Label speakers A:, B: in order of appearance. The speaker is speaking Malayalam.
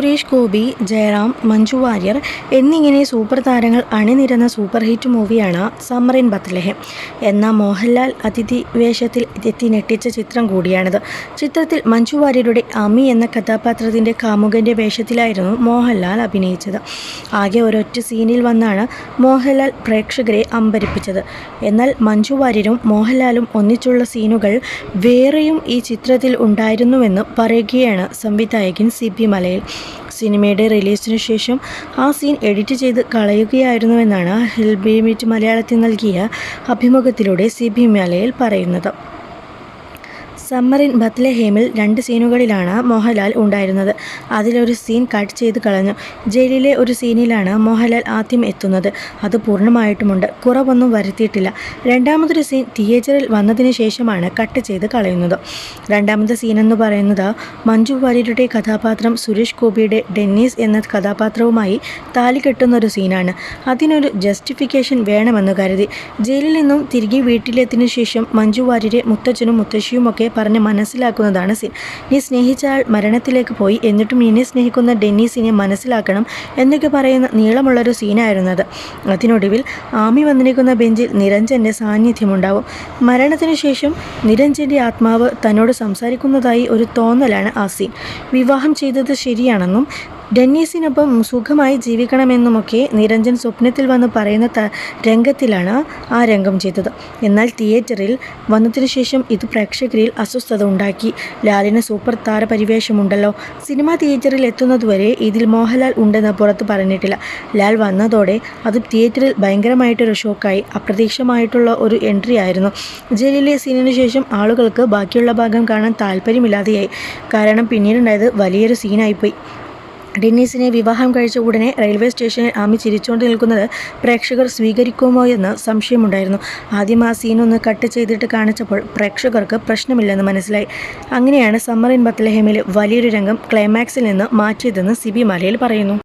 A: സുരേഷ് ഗോപി ജയറാം മഞ്ജു വാര്യർ എന്നിങ്ങനെ സൂപ്പർ താരങ്ങൾ അണിനിരന്ന സൂപ്പർ ഹിറ്റ് മൂവിയാണ് സമ്മർ ഇൻ ബത്ലഹേം എന്ന മോഹൻലാൽ അതിഥി വേഷത്തിൽ എത്തി ഞെട്ടിച്ച ചിത്രം കൂടിയാണിത്. ചിത്രത്തിൽ മഞ്ജു വാര്യരുടെ അമി എന്ന കഥാപാത്രത്തിന്റെ കാമുകന്റെ വേഷത്തിലായിരുന്നു മോഹൻലാൽ അഭിനയിച്ചത്. ആകെ ഒരൊറ്റ സീനിൽ വന്നാണ് മോഹൻലാൽ പ്രേക്ഷകരെ അമ്പരിപ്പിച്ചത്. എന്നാൽ മഞ്ജു വാര്യരും മോഹൻലാലും ഒന്നിച്ചുള്ള സീനുകൾ വേറെയും ഈ ചിത്രത്തിൽ ഉണ്ടായിരുന്നുവെന്ന് പറയുകയാണ് സംവിധായകൻ സി പി മലയിൽ. സിനിമയുടെ റിലീസിനു ശേഷം ആ സീൻ എഡിറ്റ് ചെയ്ത് കളയുകയായിരുന്നുവെന്നാണ് ഹിൽബിമിറ്റ് മലയാളത്തിൽ നൽകിയ അഭിമുഖത്തിലൂടെ സി ബി മലയിൽ പറയുന്നത്. സമ്മർ ഇൻ ബത്ലഹേമിൽ രണ്ട് സീനുകളിലാണ് മോഹൻലാൽ ഉണ്ടായിരുന്നത്. അതിലൊരു സീൻ കട്ട് ചെയ്ത് കളഞ്ഞു. ജയിലിലെ ഒരു സീനിലാണ് മോഹൻലാൽ ആദ്യം എത്തുന്നത്. അത് പൂർണമായിട്ടുമുണ്ട്. കുറവൊന്നും വരുത്തിയിട്ടില്ല. രണ്ടാമതൊരു സീൻ തിയേറ്ററിൽ വന്നതിന് ശേഷമാണ് കട്ട് ചെയ്ത് കളയുന്നത്. രണ്ടാമത്തെ സീൻ എന്ന് പറയുന്നത് മഞ്ജു വാര്യരുടെ കഥാപാത്രം സുരേഷ് ഗോപിയുടെ ഡെന്നീസ് എന്ന കഥാപാത്രവുമായി താലി കെട്ടുന്ന ഒരു സീനാണ്. അതിനൊരു ജസ്റ്റിഫിക്കേഷൻ വേണമെന്ന് കരുതി. ജയിലിൽ നിന്നും തിരികെ വീട്ടിലെത്തിയതിനു ശേഷം മഞ്ജു വാര്യരെ മുത്തച്ഛനും മുത്തശ്ശിയുമൊക്കെ പറഞ്ഞ് മനസ്സിലാക്കുന്നതാണ് സീൻ. നീ സ്നേഹിച്ച ആൾ മരണത്തിലേക്ക് പോയി എന്നിട്ടും നിന്നെ സ്നേഹിക്കുന്ന ഡെന്നീസിനെ മനസ്സിലാക്കണം എന്നൊക്കെ പറയുന്ന നീളമുള്ളൊരു സീനായിരുന്നത്. അതിനൊടുവിൽ ആമി വന്നിരിക്കുന്ന ബെഞ്ചിൽ നിരഞ്ജന്റെ സാന്നിധ്യമുണ്ടാവും. മരണത്തിനു ശേഷം നിരഞ്ജന്റെ ആത്മാവ് തന്നോട് സംസാരിക്കുന്നതായി ഒരു തോന്നലാണ് ആ സീൻ. വിവാഹം ചെയ്തത് ശരിയാണെന്നും ഡെന്നീസിനൊപ്പം സുഖമായി ജീവിക്കണമെന്നുമൊക്കെ നിരഞ്ജൻ സ്വപ്നത്തിൽ വന്ന് പറയുന്ന രംഗത്തിലാണ് ആ രംഗം ചെയ്തത്. എന്നാൽ തിയേറ്ററിൽ വന്നതിനു ശേഷം ഇത് പ്രേക്ഷകരിൽ അസ്വസ്ഥത ഉണ്ടാക്കി. ലാലിന് സൂപ്പർ താരപരിവേഷമുണ്ടല്ലോ. സിനിമ തിയേറ്ററിൽ എത്തുന്നതുവരെ ഇതിൽ മോഹൻലാൽ ഉണ്ടെന്ന് പുറത്ത് പറഞ്ഞിട്ടില്ല. ലാൽ വന്നതോടെ അത് തിയേറ്ററിൽ ഭയങ്കരമായിട്ടൊരു ഷോക്കായി. അപ്രതീക്ഷമായിട്ടുള്ള ഒരു എൻട്രി ആയിരുന്നു. ജയിലിലെ സീനിനു ശേഷം ആളുകൾക്ക് ബാക്കിയുള്ള ഭാഗം കാണാൻ താല്പര്യമില്ലാതെയായി. കാരണം പിന്നീടുണ്ടായത് വലിയൊരു സീനായിപ്പോയി. ഡെന്നീസിനെ വിവാഹം കഴിച്ച ഉടനെ റെയിൽവേ സ്റ്റേഷനിൽ ആമി ചിരിച്ചുകൊണ്ട് നിൽക്കുന്നത് പ്രേക്ഷകർ സ്വീകരിക്കുമോ എന്ന് സംശയമുണ്ടായിരുന്നു. ആദ്യം ആ സീനൊന്ന് കട്ട് ചെയ്തിട്ട് കാണിച്ചപ്പോൾ പ്രേക്ഷകർക്ക് പ്രശ്നമില്ലെന്ന് മനസ്സിലായി. അങ്ങനെയാണ് സമ്മർ ഇൻ ബത്ലഹേമിൽ വലിയൊരു രംഗം ക്ലൈമാക്സിൽ നിന്ന് മാറ്റിയതെന്ന് സിബി മലയിൽ പറയുന്നു.